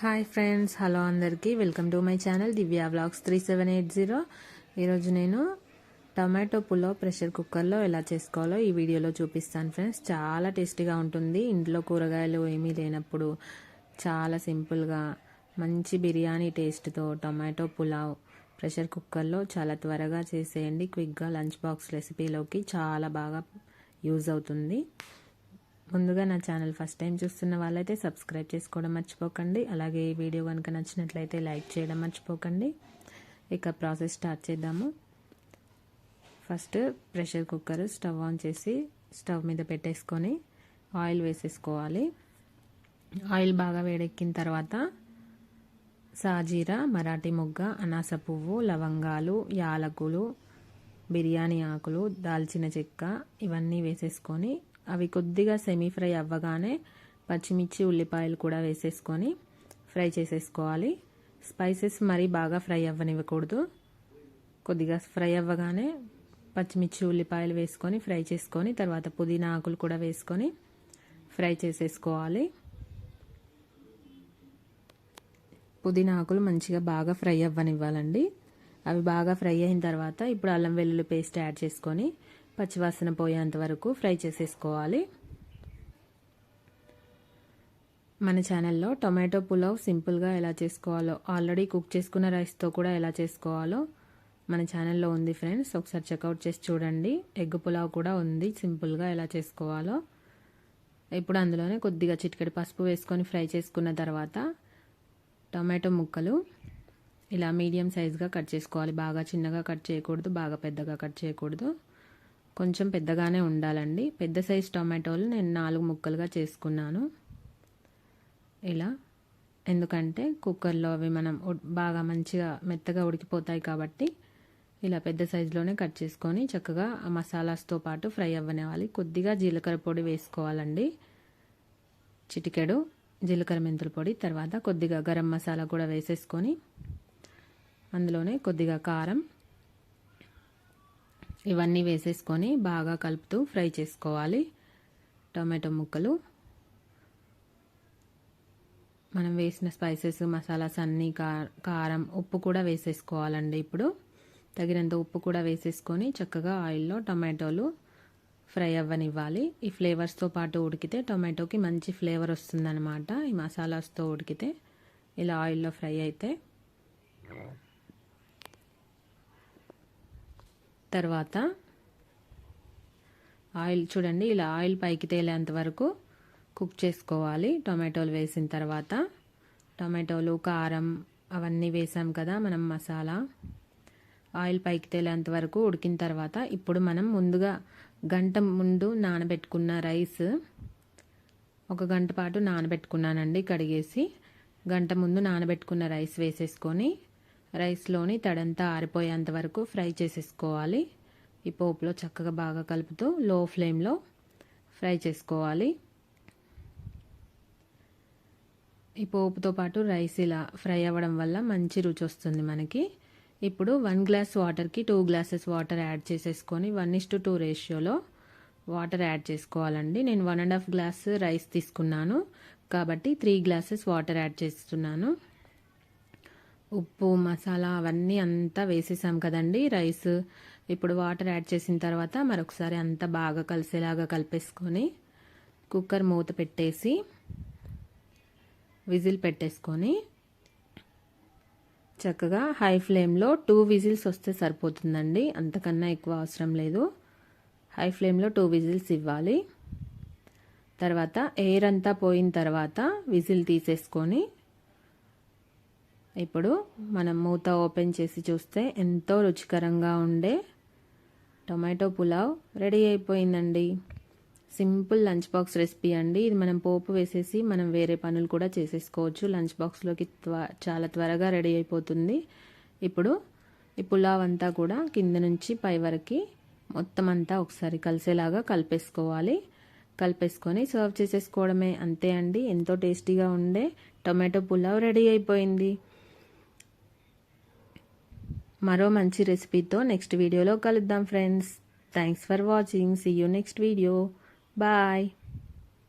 Hi friends hello అందరికీ. Welcome to my channel Divya vlogs three seven eight zero. ఈరోజు నేను tomato pulao pressure కుక్కర్లో ఎలా చేసుకోవాలో ఈ వీడియోలో చూపిస్తాను ఫ్రెండ్స్. చాలా టేస్టీగా ఉంటుంది. ఇంట్లో కూరగాయలు ఏమీ లేనప్పుడు చాలా సింపుల్గా మంచి బిర్యానీ టేస్ట్తో టమాటో పులావ్ ప్రెషర్ కుక్కర్లో చాలా త్వరగా చేసేయండి. క్విక్గా లంచ్ బాక్స్ రెసిపీలోకి చాలా బాగా యూజ్ అవుతుంది. ముందుగా నా ఛానల్ ఫస్ట్ టైం చూస్తున్న వాళ్ళైతే సబ్స్క్రైబ్ చేసుకోవడం మర్చిపోకండి. అలాగే ఈ వీడియో కనుక నచ్చినట్లయితే లైక్ చేయడం మర్చిపోకండి. ఇక ప్రాసెస్ స్టార్ట్ చేద్దాము. First pressure cooker stove on చేసి స్టవ్ మీద పెట్టేసుకొని ఆయిల్ వేసేసుకోవాలి. ఆయిల్ బాగా వేడెక్కిన తర్వాత సాజీరా మరాఠీ మొగ్గ అనాస పువ్వు లవంగాలు యాలకులు బిర్యానీ ఆకులు దాల్చిన చెక్క ఇవన్నీ వేసేసుకొని అవి కొద్దిగా సెమీ ఫ్రై అవ్వగానే పచ్చిమిర్చి ఉల్లిపాయలు కూడా వేసేసుకొని ఫ్రై చేసేసుకోవాలి. స్పైసెస్ మరీ బాగా ఫ్రై అవ్వనివ్వకూడదు. కొద్దిగా ఫ్రై అవ్వగానే పచ్చిమిర్చి ఉల్లిపాయలు వేసుకొని ఫ్రై చేసుకొని తర్వాత పుదీనా ఆకులు కూడా వేసుకొని ఫ్రై చేసేసుకోవాలి. పుదీనా ఆకులు మంచిగా బాగా ఫ్రై అవ్వనివ్వాలండి. అవి బాగా ఫ్రై అయిన తర్వాత ఇప్పుడు అల్లం వెల్లుల్లి పేస్ట్ యాడ్ చేసుకొని పచ్చివాసన పోయేంత వరకు ఫ్రై చేసేసుకోవాలి. మన ఛానల్లో టొమాటో పులావ్ సింపుల్గా ఎలా చేసుకోవాలో ఆల్రెడీ కుక్ చేసుకున్న రైస్తో కూడా ఎలా చేసుకోవాలో మన ఛానల్లో ఉంది ఫ్రెండ్స్. ఒకసారి చెక్అవుట్ చేసి చూడండి. ఎగ్ పులావ్ కూడా ఉంది సింపుల్గా ఎలా చేసుకోవాలో. ఇప్పుడు అందులోనే కొద్దిగా చిటికెడు పసుపు వేసుకొని ఫ్రై చేసుకున్న తర్వాత టొమాటో ముక్కలు ఇలా మీడియం సైజ్గా కట్ చేసుకోవాలి. బాగా చిన్నగా కట్ చేయకూడదు బాగా పెద్దగా కట్ చేయకూడదు. కొంచెం పెద్దగానే ఉండాలండి. పెద్ద సైజ్ టొమాటోలు నేను నాలుగు ముక్కలుగా చేసుకున్నాను. ఇలా. ఎందుకంటే కుక్కర్లో అవి మనం బాగా మంచిగా మెత్తగా ఉడికిపోతాయి కాబట్టి ఇలా పెద్ద సైజులోనే కట్ చేసుకొని చక్కగా ఆ మసాలాస్తో పాటు ఫ్రై అవ్వనివ్వాలి. కొద్దిగా జీలకర్ర పొడి వేసుకోవాలండి. చిటికెడు జీలకర్ర మెంతుల పొడి తర్వాత కొద్దిగా గరం మసాలా కూడా వేసేసుకొని అందులోనే కొద్దిగా కారం ఇవన్నీ వేసేసుకొని బాగా కలుపుతూ ఫ్రై చేసుకోవాలి. టొమాటో ముక్కలు. మనం వేసిన స్పైసెస్ మసాలాస్ అన్నీ కారం ఉప్పు కూడా వేసేసుకోవాలండి ఇప్పుడు. తగినంత ఉప్పు కూడా వేసేసుకొని చక్కగా ఆయిల్లో టొమాటోలు ఫ్రై అవ్వనివ్వాలి. ఈ ఫ్లేవర్స్తో పాటు ఉడికితే టొమాటోకి మంచి ఫ్లేవర్ వస్తుందన్నమాట. ఈ మసాలాస్తో ఉడికితే. ఇలా ఆయిల్లో ఫ్రై అయితే తర్వాత ఆయిల్ చూడండి ఇలా ఆయిల్ పైకి తేలేంత వరకు కుక్ చేసుకోవాలి. టొమాటోలు వేసిన తర్వాత టొమాటోలు కారం అవన్నీ వేసాం కదా మనం మసాలా. ఆయిల్ పైకి తేలేంత వరకు ఉడికిన తర్వాత ఇప్పుడు మనం ముందుగా గంట ముందు నానబెట్టుకున్న రైస్ ఒక గంట పాటు నానబెట్టుకున్నానండి కడిగేసి గంట ముందు నానబెట్టుకున్న రైస్ వేసేసుకొని రైస్లోని తడంతా ఆరిపోయేంత వరకు ఫ్రై చేసేసుకోవాలి. ఈ పోపులో చక్కగా బాగా కలుపుతూ లో ఫ్లేమ్లో ఫ్రై చేసుకోవాలి. ఈ పోపుతో పాటు రైస్ ఇలా ఫ్రై అవ్వడం వల్ల మంచి రుచి వస్తుంది మనకి. ఇప్పుడు వన్ గ్లాస్ వాటర్కి టూ గ్లాసెస్ వాటర్ యాడ్ చేసేసుకొని వన్ ఇస్ టు టూ రేషియోలో వాటర్ యాడ్ చేసుకోవాలండి. నేను one and half glass rice తీసుకున్నాను. కాబట్టి త్రీ గ్లాసెస్ వాటర్ యాడ్ చేస్తున్నాను. ఉప్పు మసాలా అవన్నీ అంతా వేసేసాం కదండి రైస్. ఇప్పుడు వాటర్ యాడ్ చేసిన తర్వాత మరొకసారి అంతా బాగా కలిసేలాగా కలిపేసుకొని కుక్కర్ మూత పెట్టేసి విజిల్ పెట్టేసుకొని చక్కగా హై ఫ్లేమ్లో టూ విజిల్స్ వస్తే సరిపోతుందండి. అంతకన్నా ఎక్కువ అవసరం లేదు. హై ఫ్లేమ్లో టూ విజిల్స్ ఇవ్వాలి. తర్వాత ఎయిర్ అంతా పోయిన తర్వాత విజిల్ తీసేసుకొని ఇప్పుడు మనం మూత ఓపెన్ చేసి చూస్తే ఎంతో రుచికరంగా ఉండే టొమాటో పులావ్ రెడీ అయిపోయిందండి. సింపుల్ లంచ్ బాక్స్ రెసిపీ అండి. ఇది మనం పోపు వేసేసి మనం వేరే పనులు కూడా చేసేసుకోవచ్చు. లంచ్ బాక్స్లోకి చాలా త్వరగా రెడీ అయిపోతుంది. ఇప్పుడు ఈ పులావ్ అంతా కూడా కింద నుంచి పై వరకు మొత్తం అంతా ఒకసారి కలిసేలాగా కలిపేసుకోవాలి. కలిపేసుకొని సర్వ్ చేసేసుకోవడమే అంతే అండి. ఎంతో టేస్టీగా ఉండే టొమాటో పులావ్ రెడీ అయిపోయింది. మరో మంచి రెసిపీతో నెక్స్ట్ వీడియోలో కలుద్దాం friends. Thanks for watching see you next video bye